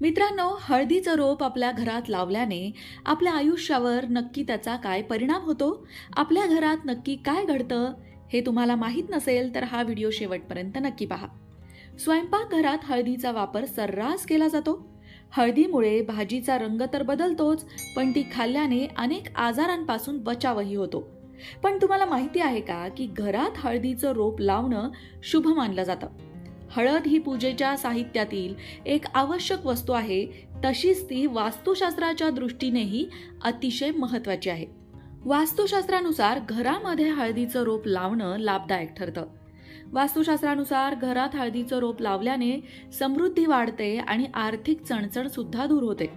मित्रांनो हळदीचं रोप आपल्या घरात लावल्याने आपल्या आयुष्यावर नक्की त्याचा काय परिणाम होतो? आपल्या घरात नक्की काय घडतं? हे तुम्हाला माहीत नसेल तर हा व्हिडिओ शेवटपर्यंत नक्की पहा. स्वयंपाकघरात हळदीचा वापर सर्रास केला जातो. हळदीमुळे भाजीचा रंग तर बदलतोच पण ती खाल्ल्याने अनेक आजारांपासून बचावही होतो. पण तुम्हाला माहिती आहे का की घरात हळदीचं रोप लावणं शुभ मानलं जातं. हळद ही पूजेच्या साहित्यातील एक आवश्यक वस्तू आहे. तशीच ती वास्तुशास्त्राच्या दृष्टीनेही अतिशय महत्वाची आहे. वास्तुशास्त्रानुसार घरामध्ये हळदीचं रोप लावणं लाभदायक ठरतं. वास्तुशास्त्रानुसार घरात हळदीचं रोप लावल्याने समृद्धी वाढते आणि आर्थिक चणचण सुद्धा दूर होते.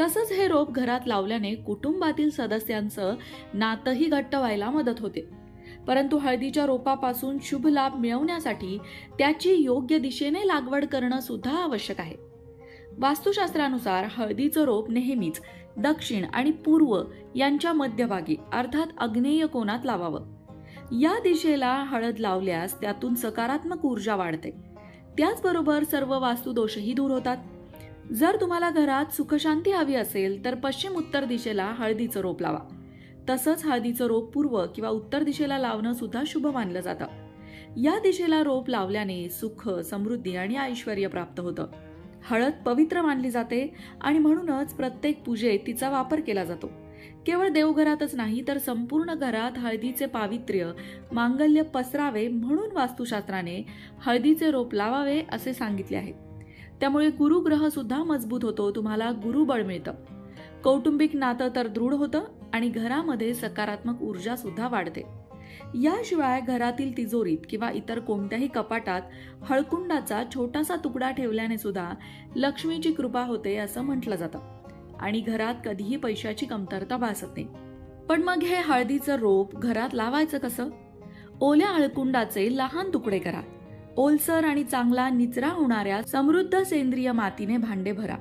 तसंच हे रोप घरात लावल्याने कुटुंबातील सदस्यांचं नातंही घट्ट व्हायला मदत होते. परंतु हळदीच्या रोपापासून शुभ लाभ मिळवण्यासाठी त्याची योग्य दिशेने लागवड करणं सुद्धा आवश्यक आहे. वास्तुशास्त्रानुसार हळदीचं रोप नेहमीच दक्षिण आणि पूर्व यांच्या मध्यभागी अर्थात अग्नेय कोणात लावावं. या दिशेला हळद लावल्यास त्यातून सकारात्मक ऊर्जा वाढते. त्याचबरोबर सर्व वास्तुदोषही दूर होतात. जर तुम्हाला घरात सुखशांती हवी असेल तर पश्चिम उत्तर दिशेला हळदीचं रोप लावा. तसंच हळदीचं रोप पूर्व किंवा उत्तर दिशेला लावणं सुद्धा शुभ मानलं जातं. या दिशेला रोप लावल्याने सुख समृद्धी आणि ऐश्वर प्राप्त होतं. हळद पवित्र मानली जाते आणि म्हणूनच प्रत्येक पूजेत तिचा वापर केला जातो. केवळ देवघरातच नाही तर संपूर्ण घरात हळदीचे पावित्र्य मांगल्य पसरावे म्हणून वास्तुशास्त्राने हळदीचे रोप लावावे असे सांगितले आहे. त्यामुळे गुरुग्रह सुद्धा मजबूत होतो तुम्हाला गुरुबळ मिळतं. कौटुंबिक नातं तर दृढ होतं आणि घरामध्ये सकारात्मक ऊर्जा सुद्धा वाढते. याशिवाय घरातील तिजोरीत किंवा इतर कोणत्याही कपाटात हळकुंडाचा छोटासा तुकडा ठेवल्याने सुद्धा लक्ष्मीची कृपा होते असं म्हटलं जातं. आणि घरात कधीही पैशाची कमतरता भासत नाही. पण मग हे हळदीचं रोप घरात लावायचं कसं? ओल्या हळकुंडाचे लहान तुकडे करा. ओलसर आणि चांगला निचरा होणाऱ्या समृद्ध सेंद्रिय मातीने भांडे भरा.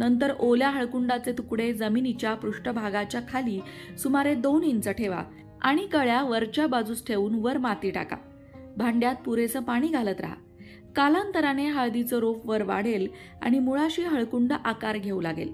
नंतर ओल्या हळकुंडाचे तुकडे जमिनीच्या पृष्ठभागाच्या खाली सुमारे दोन इंच ठेवा आणि कळ्या वरच्या बाजूस ठेवून वर माती टाका. भांड्यात पुरेसं पाणी घालत राहा. कालांतराने हळदीचं रोप वर वाढेल आणि मुळाशी हळकुंड आकार घेऊ लागेल.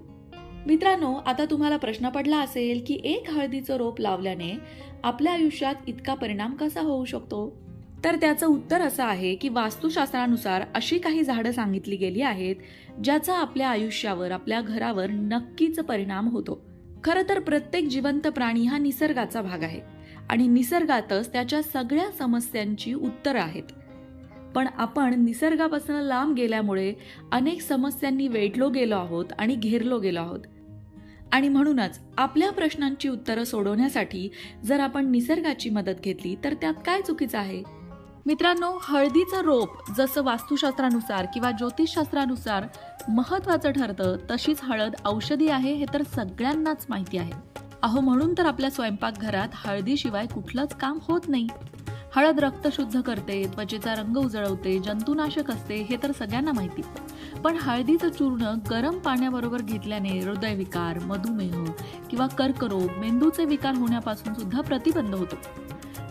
मित्रांनो आता तुम्हाला प्रश्न पडला असेल की एक हळदीचं रोप लावल्याने आपल्या आयुष्यात इतका परिणाम कसा होऊ शकतो? तर त्याचं उत्तर असं आहे की वास्तुशास्त्रानुसार अशी काही झाडं सांगितली गेली आहेत ज्याचा आपल्या आयुष्यावर आपल्या घरावर नक्कीच परिणाम होतो. खरं तर प्रत्येक जिवंत प्राणी हा निसर्गाचा भाग आहे आणि निसर्गातच त्याच्या सगळ्या समस्यांची उत्तरं आहेत. पण आपण निसर्गापासून लांब गेल्यामुळे अनेक समस्यांनी वेढलो गेलो आहोत आणि घेरलो गेलो आहोत. आणि म्हणूनच आपल्या प्रश्नांची उत्तरं सोडवण्यासाठी जर आपण निसर्गाची मदत घेतली तर त्यात काय चुकीचं आहे? मित्रांनो हळदीचं रोप जसं वास्तुशास्त्रानुसार किंवा ज्योतिषशास्त्रानुसार महत्वाचं ठरतं तशीच हळद औषधी आहे हे तर सगळ्यांनाच माहिती आहे. अहो म्हणून तर आपल्या स्वयंपाकघरात हळदीशिवाय कुठलंच काम होत नाही. हळद रक्त शुद्ध करते त्वचेचा रंग उजळवते जंतुनाशक असते हे तर सगळ्यांना माहिती. पण हळदीचं चूर्ण गरम पाण्याबरोबर घेतल्याने हृदयविकार मधुमेह किंवा कर्करोग मेंदूचे विकार होण्यापासून सुद्धा प्रतिबंध होतो.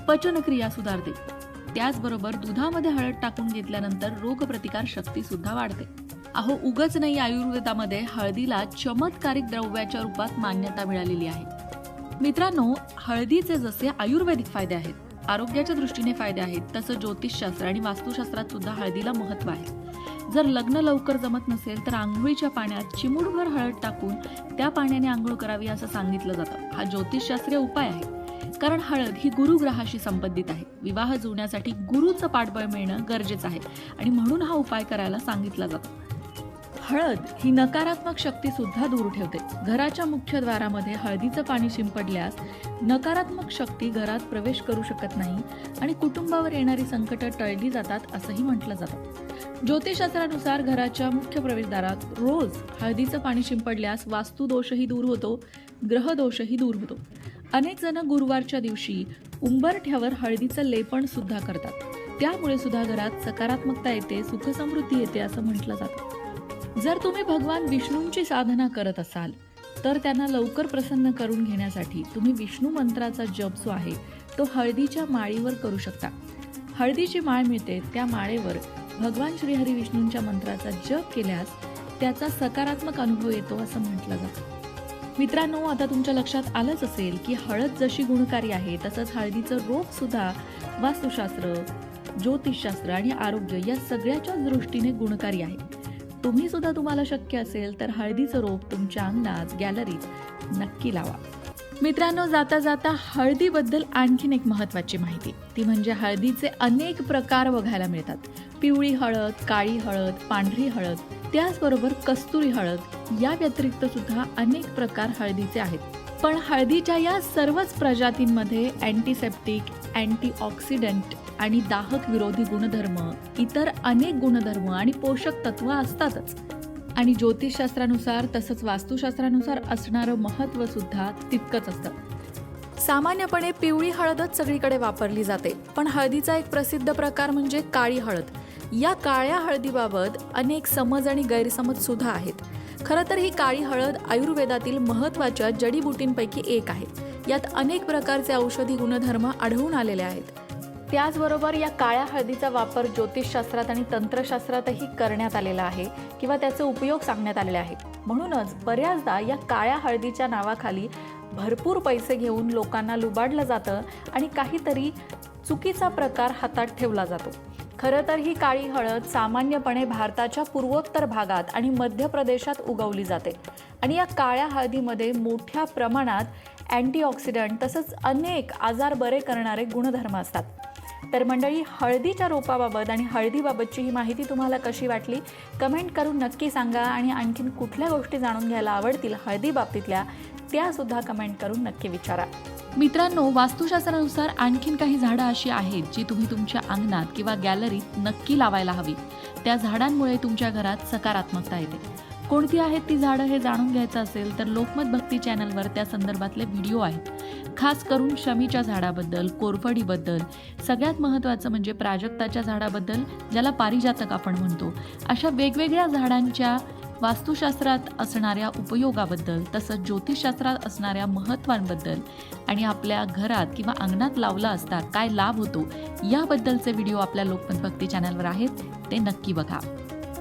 पचनक्रिया सुधारते. त्याचबरोबर दुधामध्ये हळद टाकून घेतल्यानंतर रोगप्रतिकार शक्ती सुद्धा वाढते. अहो उगच नाही आयुर्वेदामध्ये हळदीला चमत्कारिक द्रव्याच्या रूपात मान्यता मिळालेली आहे. मित्रांनो हळदीचे जसे आयुर्वेदिक फायदे आहेत आरोग्याच्या दृष्टीने फायदे आहेत तसं ज्योतिषशास्त्र आणि वास्तुशास्त्रात सुद्धा हळदीला महत्त्व आहे. जर लग्न लवकर जमत नसेल तर आंघोळीच्या पाण्यात चिमुडभर हळद टाकून त्या पाण्याने आंघोळ करावी असं सांगितलं जातं. हा ज्योतिषशास्त्रीय उपाय आहे. कारण हळद ही गुरुग्रहाशी संबंधित आहे. विवाह जुळण्यासाठी गुरुचं पाठबळ मिळणं गरजेचं आहे. आणि म्हणून हा उपाय करायला सांगितला जातो. हळद ही नकारात्मक शक्ती सुद्धा दूर ठेवते. घराच्या मुख्य द्वारामध्ये हळदीचं पाणी शिंपडल्यास नकारात्मक शक्ती घरात प्रवेश करू शकत नाही आणि कुटुंबावर येणारी संकट टळली जातात असंही म्हटलं जातं. ज्योतिषशास्त्रानुसार घराच्या मुख्य प्रवेशद्वारात रोज हळदीचं पाणी शिंपडल्यास वास्तुदोषही दूर होतो ग्रहदोषही दूर होतो. अनेक जण गुरुवारच्या दिवशी उंबरठ्यावर हळदीचं लेपण सुद्धा करतात. त्यामुळे सुद्धा घरात सकारात्मकता येते सुखसमृद्धी येते असं म्हटलं जातं. जर तुम्ही भगवान विष्णूंची साधना करत असाल तर त्यांना लवकर प्रसन्न करून घेण्यासाठी तुम्ही विष्णू मंत्राचा जप जो आहे तो हळदीच्या माळीवर करू शकता. हळदीची माळ मिळते त्या माळेवर भगवान श्रीहरी विष्णूंच्या मंत्राचा जप केल्यास त्याचा सकारात्मक अनुभव येतो असं म्हटलं जातं. मित्रांनो आता तुमच्या लक्षात आलंच असेल की हळद जशी गुणकारी आहे तसंच हळदीचं रोप सुद्धा वास्तुशास्त्र ज्योतिषशास्त्र आणि आरोग्य या सगळ्याच्याच दृष्टीने गुणकारी आहे. तुम्ही सुद्धा तुम्हाला शक्य असेल तर हळदीचं रोप तुमच्या अंगणात गॅलरीत नक्की लावा. मित्रांनो जाता जाता हळदीबद्दल आणखीन एक महत्त्वाची माहिती. ती म्हणजे हळदीचे अनेक प्रकार बघायला मिळतात. पिवळी हळद काळी हळद पांढरी हळद त्याचबरोबर कस्तुरी हळद या व्यतिरिक्त सुद्धा अनेक प्रकार हळदीचे आहेत. पण हळदीच्या या सर्वच प्रजातींमध्ये अँटीसेप्टिक अँटीऑक्सिडंट आणि दाहक विरोधी गुणधर्म इतर अनेक गुणधर्म आणि पोषक तत्व असतातच. आणि ज्योतिषशास्त्रानुसार तसंच वास्तुशास्त्रानुसार असणारं महत्त्व सुद्धा तितकंच असतं. सामान्यपणे पिवळी हळदच सगळीकडे वापरली जाते पण हळदीचा एक प्रसिद्ध प्रकार म्हणजे काळी हळद. या काळ्या हळदीबाबत अनेक समज आणि गैरसमज सुद्धा आहेत. खरं तर ही काळी हळद आयुर्वेदातील महत्त्वाच्या जडीबुटींपैकी एक आहे. यात अनेक प्रकारचे औषधी गुणधर्म आढळून आलेले आहेत. त्याचबरोबर या काळ्या हळदीचा वापर ज्योतिषशास्त्रात आणि तंत्रशास्त्रातही करण्यात आलेला आहे किंवा त्याचे उपयोग सांगण्यात आलेले आहेत. म्हणूनच बऱ्याचदा या काळ्या हळदीच्या नावाखाली भरपूर पैसे घेऊन लोकांना लुबाडलं जातं आणि काहीतरी चुकीचा प्रकार हातात ठेवला जातो. खरं तर ही काळी हळद सामान्यपणे भारताच्या पूर्वोत्तर भागात आणि मध्य प्रदेशात उगवली जाते. आणि या काळ्या हळदीमध्ये मोठ्या प्रमाणात अँटीऑक्सिडंट तसंच अनेक आजार बरे करणारे गुणधर्म असतात. तर मंडळी हळदीच्या रोपाबाबत आणि हळदीबाबतची ही माहिती तुम्हाला कशी वाटली? कमेंट करून नक्की सांगा आणि आणखीन कुठल्या गोष्टी जाणून घ्यायला आवडतील हळदीबाबतीतल्या त्यासुद्धा कमेंट करून नक्की विचारा. मित्रांनो वास्तुशास्त्रानुसार आणखीन काही झाडं अशी आहेत जी तुम्ही तुमच्या अंगणात किंवा गॅलरीत नक्की लावायला हवी. त्या झाडांमुळे तुमच्या घरात सकारात्मकता येते. कोणती आहेत ती झाडं हे जाणून घ्यायचं असेल तर लोकमत भक्ती चॅनलवर त्या संदर्भातले व्हिडिओ आहेत. खास करून शमीच्या झाडाबद्दल कोरफडीबद्दल सगळ्यात महत्त्वाचं म्हणजे प्राजक्ताच्या झाडाबद्दल ज्याला पारिजातक आपण म्हणतो अशा वेगवेगळ्या झाडांच्या वास्तुशास्त्रात असणाऱ्या उपयोगाबद्दल तसंच ज्योतिषशास्त्रात असणाऱ्या महत्त्वांबद्दल आणि आपल्या घरात किंवा अंगणात लावला असता काय लाभ होतो याबद्दलचे व्हिडिओ आपल्या लोकमत भक्ती चॅनलवर आहेत ते नक्की बघा.